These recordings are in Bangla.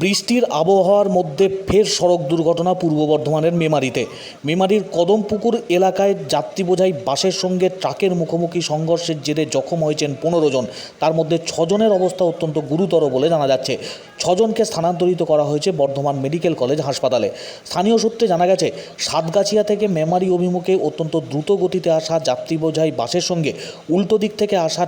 বৃষ্টির আবহাওয়ার মধ্যে ফের সড়ক দুর্ঘটনা পূর্ব বর্ধমানের মেমারিতে। মেমারির কদমপুকুর এলাকায় যাত্রী বোঝাই বাসের সঙ্গে ট্রাকের মুখোমুখি সংঘর্ষের জেরে জখম হয়েছেন পনেরো জন। তার মধ্যে ছজনের অবস্থা অত্যন্ত গুরুতর বলে জানা যাচ্ছে। ছজনকে স্থানান্তরিত করা হয়েছে বর্ধমান মেডিকেল কলেজ হাসপাতালে। স্থানীয় সূত্রে জানা গেছে, সাতগাছিয়া থেকে মেমারি অভিমুখে অত্যন্ত দ্রুত গতিতে আসা যাত্রী বোঝাই বাসের সঙ্গে উল্টো দিক থেকে আসা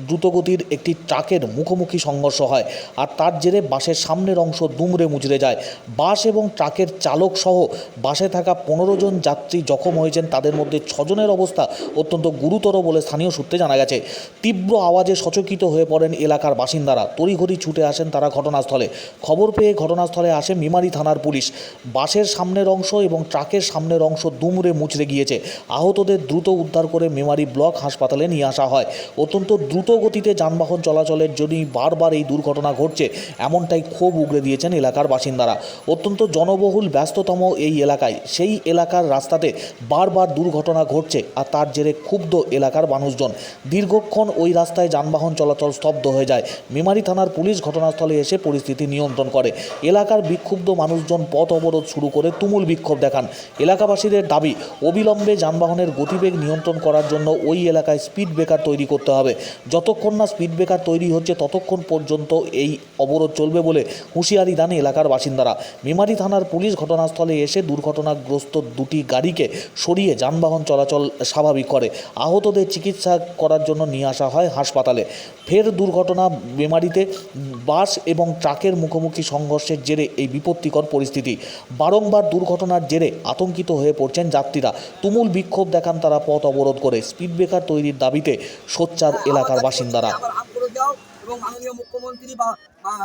দ্রুতগতির একটি ট্রাকের মুখোমুখি সংঘর্ষ হয় আর তার জেরে বাসের সামনের অংশ দুমড়ে মুচড়ে যায়। বাস এবং ট্রাকের চালক সহ বাসে থাকা পনেরো জন যাত্রী জখম হয়েছেন। তাদের মধ্যে ছজনের অবস্থা অত্যন্ত গুরুতর বলে স্থানীয় সূত্রে জানা গেছে। তীব্র আওয়াজে সচকিত হয়ে পড়েন এলাকার বাসিন্দারা। তড়িঘড়ি ছুটে আসেন তারা ঘটনাস্থলে। খবর পেয়ে ঘটনাস্থলে আসে মেমারি থানার পুলিশ। বাসের সামনের অংশ এবং ট্রাকের সামনের অংশ দুমড়ে মুচড়ে গিয়েছে। আহতদের দ্রুত উদ্ধার করে মেমারি ব্লক হাসপাতালে নিয়ে আসা হয়। অত্যন্ত দ্রুত গতিতে যানবাহন চলাচলের জন্যই বারবার এই দুর্ঘটনা ঘটছে, এমনটাই ক্ষোভ উগড়ে দিয়েছেন এলাকার বাসিন্দারা। অত্যন্ত জনবহুল, ব্যস্ততম এই এলাকায়। সেই এলাকার রাস্তাতে বারবার দুর্ঘটনা ঘটছে আর তার জেরে ক্ষুব্ধ এলাকার মানুষজন। দীর্ঘক্ষণ ওই রাস্তায় যানবাহন চলাচল স্তব্ধ হয়ে যায়। মেমারি থানার পুলিশ ঘটনাস্থলে এসে পরিস্থিতি নিয়ন্ত্রণ করে। এলাকার বিক্ষুব্ধ মানুষজন পথ অবরোধ শুরু করে তুমুল বিক্ষোভ দেখান। এলাকাবাসীদের দাবি, অবিলম্বে যানবাহনের গতিবেগ নিয়ন্ত্রণ করার জন্য ওই এলাকায় স্পিড ব্রেকার তৈরি করতে হবে। যতক্ষণ না স্পিড ব্রেকার তৈরি হচ্ছে, ততক্ষণ পর্যন্ত এই অবরোধ চলবে বলে হুঁশিয়ারি দেন এলাকার বাসিন্দারা। মেমারি থানার পুলিশ ঘটনাস্থলে এসে দুর্ঘটনাগ্রস্ত দুটি গাড়িকে সরিয়ে যানবাহন চলাচল স্বাভাবিক করে। আহতদের চিকিৎসা করার জন্য নিয়ে আসা হয় হাসপাতালে। ফের দুর্ঘটনা মেমারিতে বাস এবং ট্রাকের মুখোমুখি সংঘর্ষের জেরে এই বিপত্তিকর পরিস্থিতি। বারংবার দুর্ঘটনার জেরে আতঙ্কিত হয়ে পড়ছেন যাত্রীরা। তুমুল বিক্ষোভ দেখান তারা পথ অবরোধ করে। স্পিড ব্রেকার তৈরির দাবিতে সোচ্চার এলাকার বাসিন্দারা। এবং মাননীয় মুখ্যমন্ত্রী বা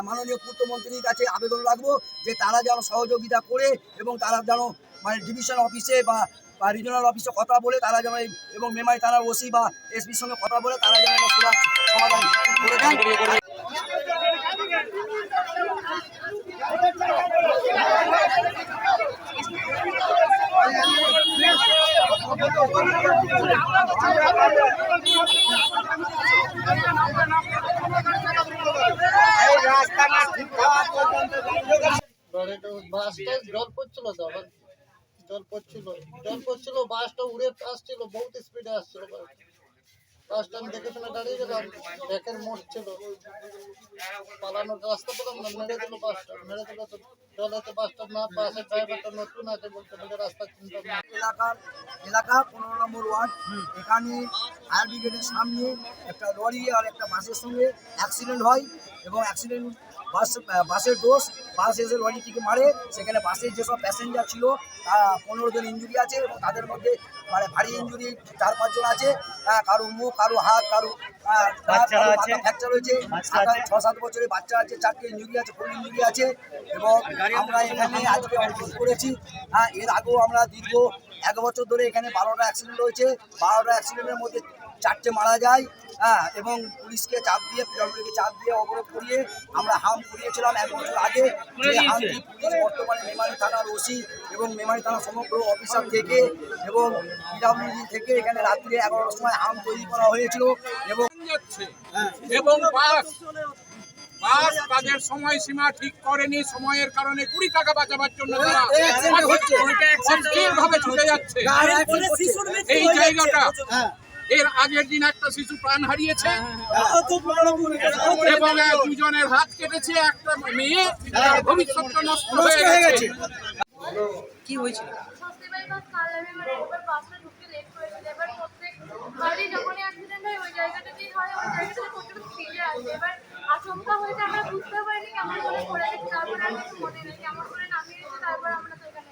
মাননীয় পূর্তমন্ত্রীর কাছে আবেদন রাখব যে তারা যেন সহযোগিতা করে এবং তারা যেন মানে ডিভিশন অফিসে বা বা রিজনাল অফিসে কথা বলে তারা যেন এবং মেমারি থানার ওসি বা এসপির সঙ্গে কথা বলে তারা যেন সমাধান করে দেন জল পড়ছিল তো জল পড়ছিল জল পড়ছিল বাসটা উড়ে আসছিল বহুত স্পিডে আসছিল বাসটা। আমি দেখে শুনে দাঁড়িয়ে গেলাম ব্যাকের মোড় ছিল পালানোর রাস্তা পেলাম মেরে দিল বাসটা মেরে দিল তো জলেতে বাসটা না বাসের ড্রাইভারটা নতুন আছে বলতে বলে রাস্তা চিন্তা না এলাকার এলাকা পনেরো নম্বর ওয়ার্ড। এখানে ফায়ার ব্রিগেডের সামনে একটা লরি আর একটা বাসের সঙ্গে অ্যাক্সিডেন্ট হয় এবং অ্যাক্সিডেন্ট বাস বাসের দোষ বাস এসে লরিটিকে মারে। সেখানে বাসের যেসব প্যাসেঞ্জার ছিল তারা পনেরো জন ইঞ্জুরি আছে এবং তাদের মধ্যে মানে ভারী ইঞ্জুরি চার পাঁচজন আছে। হ্যাঁ, কারও মুখ কারও হাত কারও ফ্র্যাকচার হয়েছে ছ সাত বছরের বাচ্চা আছে চারটে ইঞ্জুরি আছে ফুল ইঞ্জুরি আছে। এবং আমরা এখানে আজকে অংশগ্রহণ করেছি। হ্যাঁ এর আগেও আমরা দীর্ঘ এক বছর ধরে এখানে বারোটা অ্যাক্সিডেন্ট হয়েছে। বারোটা অ্যাক্সিডেন্টের মধ্যে চারটে মারা যায় হ্যাঁ এবং পুলিশকে চাপ দিয়ে পিডব্লিউকে চাপ দিয়ে অবরোধ করিয়ে আমরা হাম করিয়েছিলাম এক বছর আগে। যে হামটি পুলিশ বর্তমানে মেমারি থানার ওসি এবং মেমারি থানার সমগ্র অফিসার থেকে এবং পিডব্লিউডি থেকে এখানে রাত্রে এগারোটার সময় হাম তৈরি করা হয়েছিল এবং যাচ্ছে। এবং বাস বাস তাদের সময়সীমা ঠিক করেনি সময়ের কারণে কুড়ি টাকা বাঁচাবার জন্য তারা ছুটে যাচ্ছে। এই জায়গাটা এর আগের দিন একটা শিশু প্রাণ হারিয়েছে। এবং দুজনের হাত কেটেছে একটা মেয়ে ভবিষ্যৎ নষ্ট হয়ে। গেছে মানে যখনই অ্যাক্সিডেন্ট হয় ওই হয় ওই প্রচুর আসে এবার আচমকা হয়েছে আমরা বুঝতে পারিনি কেমন করে পড়ে গেছি তারপর আর কিছু মনে নেই কেমন করে নামিয়েছে তারপর আমরা তো এখানে